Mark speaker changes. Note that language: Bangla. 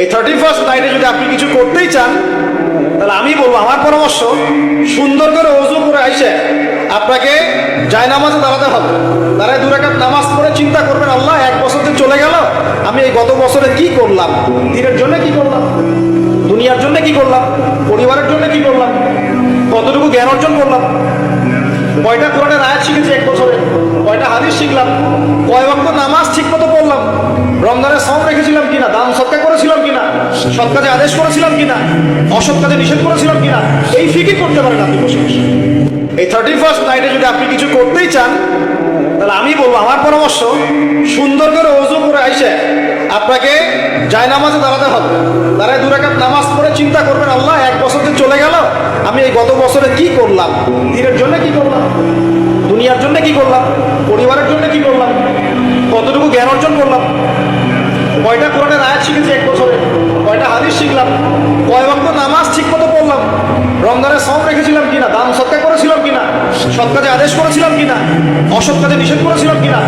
Speaker 1: এই থার্টি ফার্স্ট নাইটে যদি আপনি কিছু করতেই চান, তাহলে আমি বলব, আমার পরামর্শ, সুন্দর করে অজু করে আইসে আপনাকে জায়নামাজে দাঁড়াতে হবে। দাঁড়ায় দু রাকাত নামাজ পড়ে চিন্তা করবেন, আল্লাহ এক বছর যে চলে গেল, আমি এই গত বছরে কি করলাম? দিনের জন্য কি করলাম? দুনিয়ার জন্য কি করলাম? পরিবারের জন্য কি করলাম? কতটুকু জ্ঞান অর্জন করলাম? কয়টা কোরআনের আয়াত শিখেছি এক বছরে? কয়টা হাদিস শিখলাম? কয় বক্ত নামাজ ঠিক মতো পড়লাম রমজানের সম রেখেছিলাম কিনা দান সৎকা করেছিলাম কিনা সৎ কাজে আদেশ করেছিলাম কিনা? অসৎ কাজে নিষেধ করেছিলাম কিনা? এই ফিকির করতে পারেন আপনি বসে বসে। এই থার্টি ফার্স্ট নাইটে যদি আপনি কিছু করতেই চান, তাহলে আমি বলব, আমার পরামর্শ, সুন্দর করে অজু করে আইসে আপনাকে যায় নামাজে দাঁড়াতে হবে। দাঁড়ায় দু রাকাত নামাজ পড়ে চিন্তা করবেন, আল্লাহ, এক বছর যে চলে গেল, আমি এই গত বছরে কি করলাম? দিনের জন্য কি করলাম? দুনিয়ার জন্য কি করলাম? পরিবারের জন্য কি করলাম? কতটুকু জ্ঞান অর্জন করলাম? কয়টা কোরআনের আয়াত শিখেছি এক বছরে। কয়টা হাদিস শিখলাম, কয় বক্ত নামাজ ঠিক মতো পড়লাম রমজানের সব রেখেছিলাম কিনা দাম সৎকার করেছিলাম কিনা, সৎ কাজে আদেশ করেছিলাম কিনা, অসৎ কাজে নিষেধ করেছিলাম কিনা